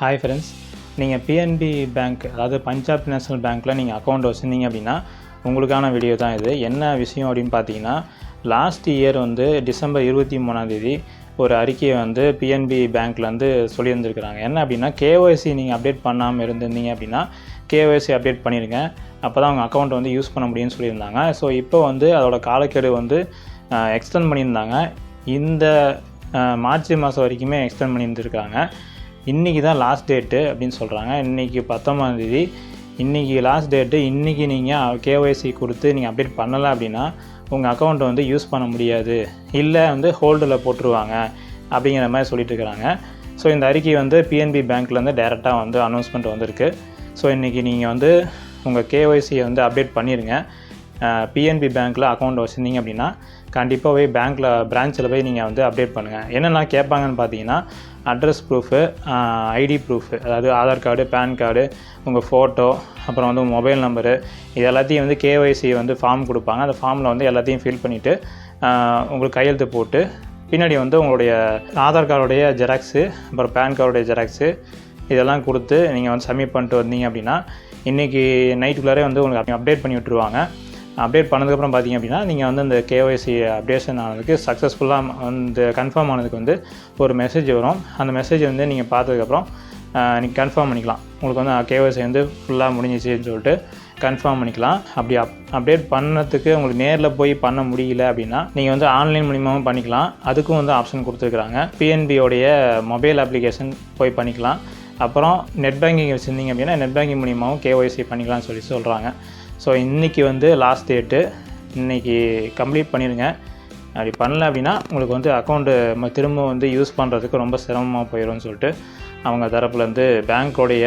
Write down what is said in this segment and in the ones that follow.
Hi friends நீங்கள் PNB bank அதாவது Punjab national பேங்க்கில் நீங்கள் அக்கௌண்ட் வச்சுருந்தீங்க அப்படின்னா உங்களுக்கான வீடியோ தான் இது. என்ன விஷயம் அப்படின்னு பார்த்தீங்கன்னா லாஸ்ட் இயர் வந்து டிசம்பர் இருபத்தி மூணாந்தேதி ஒரு அறிக்கையை வந்து பிஎன்பி பேங்க்லேருந்து சொல்லியிருந்துருக்குறாங்க. என்ன அப்படின்னா கேஒய்சி நீங்கள் அப்டேட் பண்ணாமல் இருந்திருந்தீங்க அப்படின்னா கேஒய்சி அப்டேட் பண்ணிடுங்க. அப்போ தான் அவங்க அக்கௌண்ட் வந்து யூஸ் பண்ண முடியும்னு சொல்லியிருந்தாங்க. ஸோ இப்போ வந்து அதோடய காலக்கெடு வந்து எக்ஸ்டெண்ட் பண்ணியிருந்தாங்க. இந்த மார்ச் மாதம் வரைக்குமே எக்ஸ்டெண்ட் பண்ணியிருந்துருக்காங்க. இன்றைக்கி தான் லாஸ்ட் டேட்டு அப்படின்னு சொல்கிறாங்க இன்றைக்கி பத்தொம்பதாந்தேதி இன்றைக்கி லாஸ்ட் டேட்டு இன்றைக்கி நீங்கள் கேஒய்சி கொடுத்து நீங்கள் அப்டேட் பண்ணலை அப்படின்னா உங்கள் அக்கௌண்ட்டை வந்து யூஸ் பண்ண முடியாது. இல்லை வந்து ஹோல்டில் போட்டுருவாங்க அப்படிங்கிற மாதிரி சொல்லிட்டு இருக்கிறாங்க ஸோ இந்த அறிக்கை வந்து பிஎன்பி பேங்க்லேருந்து டேரெக்டாக வந்து அனௌன்ஸ்மெண்ட் வந்திருக்கு. ஸோ இன்றைக்கி நீங்கள் வந்து உங்கள் கேஒய்சியை வந்து அப்டேட் பண்ணிடுங்க பிஎன்பி பேங்க்கில் அக்கௌண்ட் வச்சுருந்தீங்க அப்படின்னா கண்டிப்பாக போய் பேங்க்கில் பிரான்ச்சில் போய் நீங்கள் வந்து அப்டேட் பண்ணுங்கள் என்னென்ன கேட்பாங்கன்னு பார்த்தீங்கன்னா அட்ரஸ் ப்ரூஃபு ஐடி ப்ரூஃபு அதாவது ஆதார் கார்டு பேன் கார்டு உங்கள் ஃபோட்டோ அப்புறம் வந்து மொபைல் நம்பரு இது எல்லாத்தையும் வந்து கேஒய்சி வந்து ஃபார்ம் கொடுப்பாங்க. அந்த ஃபார்மில் வந்து எல்லாத்தையும் ஃபில் பண்ணிவிட்டு உங்களுக்கு கையெழுத்து போட்டு பின்னாடி வந்து உங்களுடைய ஆதார் கார்டுடைய ஜெராக்ஸு அப்புறம் பேன் கார்டுடைய ஜெராக்ஸு இதெல்லாம் கொடுத்து நீங்கள் வந்து சப்மிட் பண்ணிட்டு வந்தீங்க அப்படின்னா இன்றைக்கி நைட்டுக்குள்ளாரே வந்து உங்களுக்கு அப்டேட் பண்ணி விட்ருவாங்க அப்டேட் பண்ணதுக்கப்புறம் பார்த்தீங்க அப்படின்னா நீங்கள் வந்து இந்த கேஒய்சி அப்டேஷன் ஆனதுக்கு சக்ஸஸ்ஃபுல்லாக வந்து கன்ஃபார்ம் ஆனதுக்கு வந்து ஒரு மெசேஜ் வரும். அந்த மெசேஜ் வந்து நீங்கள் பார்த்ததுக்கப்புறம் நீங்கள் கன்ஃபார்ம் பண்ணிக்கலாம். உங்களுக்கு வந்து கேஒய்சி வந்து ஃபுல்லாக முடிஞ்சிச்சுன்னு சொல்லிட்டு கன்ஃபார்ம் பண்ணிக்கலாம். அப்படி அப் அப்டேட் பண்ணத்துக்கு உங்களுக்கு நேரில் போய் பண்ண முடியல அப்படின்னா நீங்கள் வந்து ஆன்லைன் மூலியமாகவும் பண்ணிக்கலாம். அதுக்கும் வந்து ஆப்ஷன் கொடுத்துருக்குறாங்க. பிஎன்பியோடைய மொபைல் அப்ளிகேஷன் போய் பண்ணிக்கலாம். அப்புறம் நெட் பேங்கிங் வச்சுருந்தீங்க அப்படின்னா நெட் பேங்கிங் மூலியமாகவும் கேஒய்சி பண்ணிக்கலாம்னு சொல்லி சொல்கிறாங்க ஸோ இன்றைக்கி வந்து லாஸ்ட் டேட்டு இன்றைக்கி கம்ப்ளீட் பண்ணிடுங்க அப்படி பண்ணல அப்படின்னா உங்களுக்கு வந்து அக்கௌண்ட்டு திரும்ப வந்து யூஸ் பண்ணுறதுக்கு ரொம்ப சிரமமாக போயிடும்னு சொல்லிட்டு அவங்க தரப்புலேருந்து பேங்க்கோடைய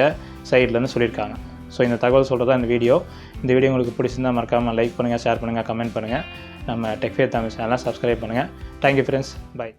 சைட்லேருந்து சொல்லியிருக்காங்க. ஸோ இந்த தகவல் சொல்கிறது இந்த வீடியோ இந்த வீடியோ உங்களுக்கு பிடிச்சிருந்தால் மறக்காமல் லைக் பண்ணுங்கள் ஷேர் பண்ணுங்கள் கமெண்ட் பண்ணுங்கள் நம்ம டெக்ஃபே தமிழ் சேனலை சப்ஸ்கிரைப் பண்ணுங்கள் தேங்க்யூ ஃப்ரெண்ட்ஸ் பை